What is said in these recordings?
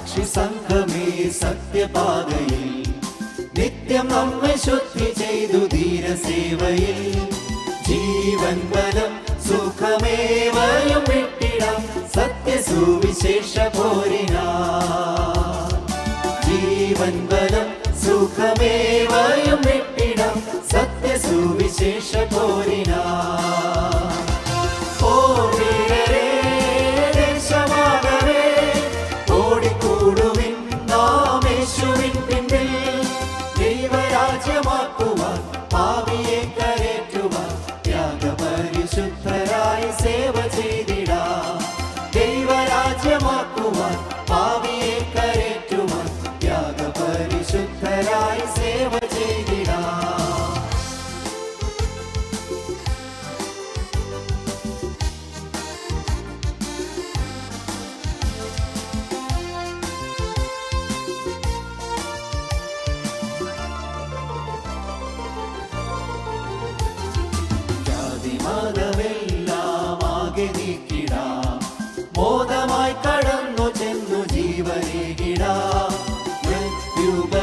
സാക്ഷി സംഘമേ സത്യപാതയിൽ. നിത്യം നമ്മെ ശുദ്ധി ചെയ്തു ധീരസേവയിൽ. ജീവൻ ബലം സുഖമേവയും വിട്ടിടാം സത്യസുവിശേഷ പോരിനാ. ജീവൻ ബലം സുഖമേവയും വിട്ടിടാം സത്യസുവിശേഷ യേശുവിൻ പിന്നിൽ മതമെല്ലാം ആകെ നീക്കിടാം. മോദമായി കടന്നു ചെന്നു ജീവനേകിടാം മൃത്യുബലം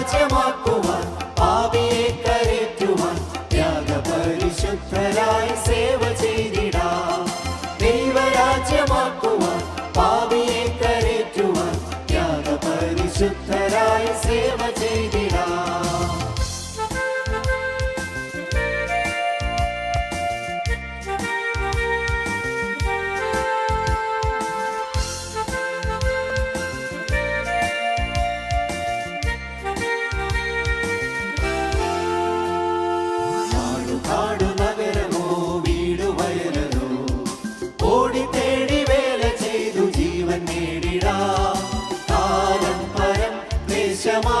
ദൈവരാജ്യമാക്കുവാൻ പാപിയെ കരേറ്റുവാൻ ത്യാഗപരിശുദ്ധരായി സേവ ചെയ്തിടാം ദൈവരാജ്യമാക്കുവാൻ പാപിയെ കരേറ്റുവാൻ ത്യാഗപരിശുദ്ധരായി സേവ ചെയ്തിടാം se amar.